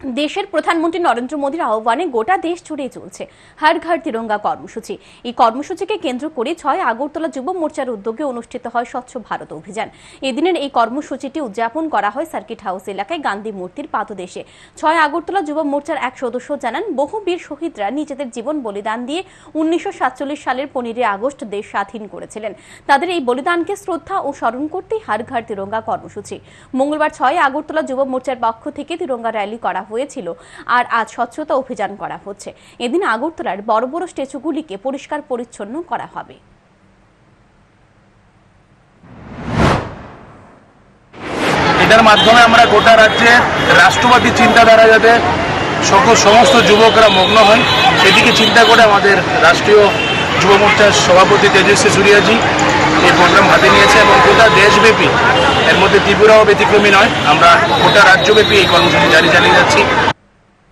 দেশের প্রধানমন্ত্রী নরেন্দ্র মোদীর আহ্বানে গোটা দেশ জুড়ে চলছে হর ঘর তিরঙ্গা কর্মসূচি। এই কর্মসূচিকে কেন্দ্র করে ছয় আগরতলা যুব মোর্চার উদ্যোগে অনুষ্ঠিত হয় স্বচ্ছ ভারত অভিযান। এদিনের এই কর্মসূচিটি উদযাপন করা হয় সার্কিট হাউস এলাকায় গান্ধী মূর্তির পাদদেশে। ছয় আগরতলা যুব মোর্চার এক সদস্য জানান, বহু বীর শহীদরা নিজেদের জীবন বলিদান দিয়ে উনিশশো সাতচল্লিশ সালের পনেরোই আগস্ট দেশ স্বাধীন করেছিলেন। তাদের এই বলিদানকে শ্রদ্ধা ও স্মরণ করতেই হর ঘর তিরঙ্গা কর্মসূচি। মঙ্গলবার ছয় আগরতলা যুব মোর্চার পক্ষ থেকে তিরঙ্গা র্যালি করা হয়েছিল আর আজ স্বচ্ছতা অভিযান করা হচ্ছে। এদিন আগরতলার বড় বড় স্ট্যাচুগুলিকে পরিষ্কার পরিচ্ছন্ন করা হবে। এটার মাধ্যমে আমরা গোটা রাজ্যে রাষ্ট্রবাদী চিন্তাধারা যাতে সকল সমস্ত যুবকরা মগ্ন হয় সেদিকে চিন্তা করে আমাদের রাষ্ট্রীয় যুব মোর্চার সভাপতি তেজস্বী সূর্যাজি, এই প্রোগ্রাম দেশব্যাপী। এর মধ্যে ত্রিপুরাও ব্যতিক্রমী নয় আমরা গোটা রাজ্যব্যাপী এই কর্মসূচি জারি চালিয়ে যাচ্ছি।